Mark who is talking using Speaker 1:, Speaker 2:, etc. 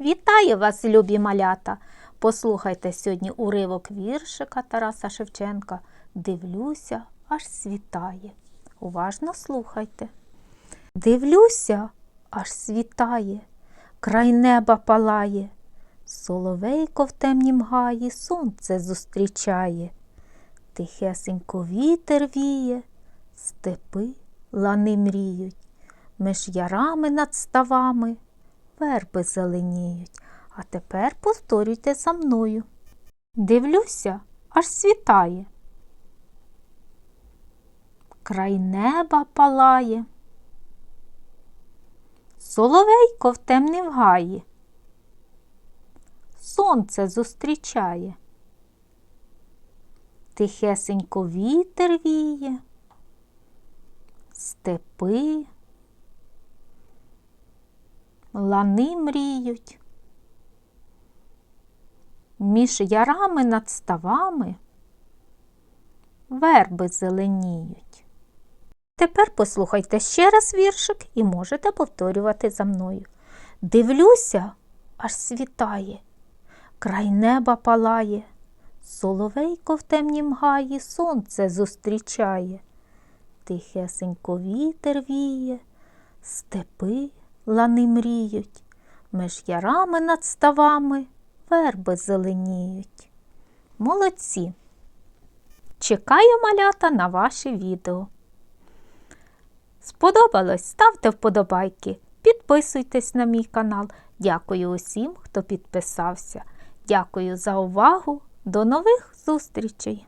Speaker 1: Вітаю вас, любі малята! Послухайте сьогодні уривок віршика Тараса Шевченка. Дивлюся, аж світає. Уважно слухайте. Дивлюся, аж світає, край неба палає, соловейко в темнім гаї сонце зустрічає. Тихесенько вітер віє, степи лани мріють, меж ярами над ставами верби зеленіють. А тепер повторюйте за мною. Дивлюся, аж світає. Край неба палає. Соловейко в темнім гаї. Сонце зустрічає. Тихесенько вітер віє, степи, лани мріють. Між ярами над ставами верби зеленіють. Тепер послухайте ще раз віршик і можете повторювати за мною. Дивлюся, аж світає, край неба палає, соловейко в темнім гаї сонце зустрічає. Тихесенько вітер віє, степи лани мріють, меж ярами над ставами верби зеленіють. Молодці! Чекаю малята на ваші відео. Сподобалось? Ставте вподобайки, підписуйтесь на мій канал. Дякую усім, хто підписався. Дякую за увагу. До нових зустрічей!